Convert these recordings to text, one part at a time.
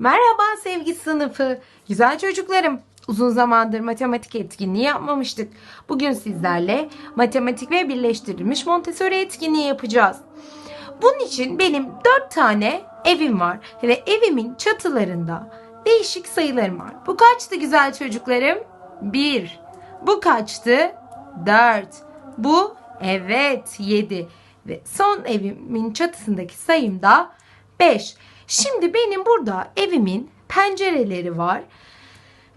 Merhaba sevgi sınıfı. Güzel çocuklarım. Uzun zamandır matematik etkinliği yapmamıştık. Bugün sizlerle matematik ve birleştirilmiş Montessori etkinliği yapacağız. Bunun için benim dört tane evim var ve evimin çatılarında değişik sayılarım var. Bu kaçtı güzel çocuklarım? Bir. Bu kaçtı? Dört. Bu evet yedi. Ve son evimin çatısındaki sayım da 5. Şimdi benim burada evimin pencereleri var.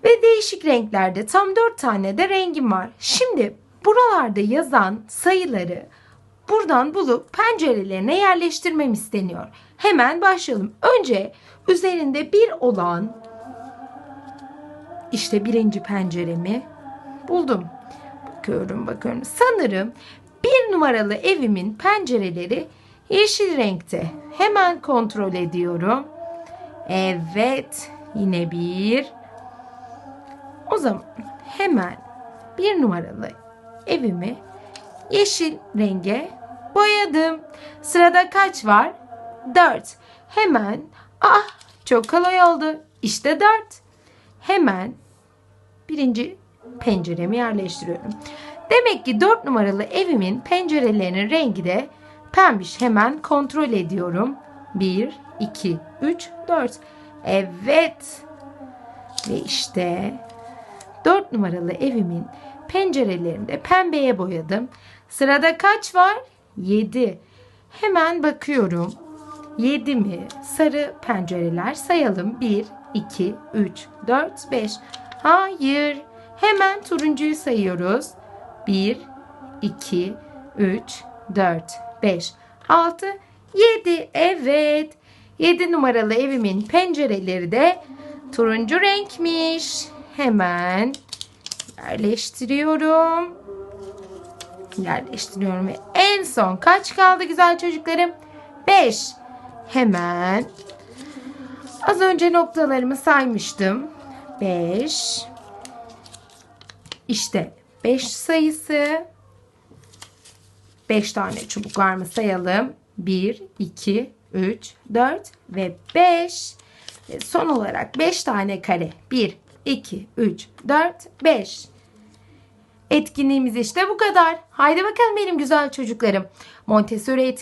Ve değişik renklerde tam 4 tane de rengim var. Şimdi buralarda yazan sayıları buradan bulup pencerelerine yerleştirmem isteniyor. Hemen başlayalım. Önce üzerinde bir olan işte birinci penceremi buldum. Bakıyorum bakıyorum. Sanırım bir numaralı evimin pencereleri yeşil renkte. Hemen kontrol ediyorum. Evet. Yine bir. O zaman hemen bir numaralı evimi yeşil renge boyadım. Sırada kaç var? 4. Hemen ah çok kolay oldu. İşte 4. Hemen birinci penceremi yerleştiriyorum. Demek ki 4 numaralı evimin pencerelerinin rengi de pembiş. Hemen kontrol ediyorum. 1, 2, 3, 4. Evet. Ve işte 4 numaralı evimin pencerelerini de pembeye boyadım. Sırada kaç var? 7. Hemen bakıyorum. 7 mi? Sarı pencereler sayalım. 1, 2, 3, 4, 5. Hayır. Hemen turuncuyu sayıyoruz. 1, 2, 3, 4, 5, 6, 7. Evet. 7 numaralı evimin pencereleri de turuncu renkmiş. Hemen yerleştiriyorum. Yerleştiriyorum ve en son kaç kaldı güzel çocuklarım? 5. Hemen az önce noktalarımı saymıştım. 5 İşte 5 sayısı 5 tane çubuk var mı sayalım. 1, 2, 3, 4 ve 5. Ve son olarak 5 tane kare. 1, 2, 3, 4, 5. Etkinliğimiz işte bu kadar. Haydi bakalım benim güzel çocuklarım. Montessori etkinliği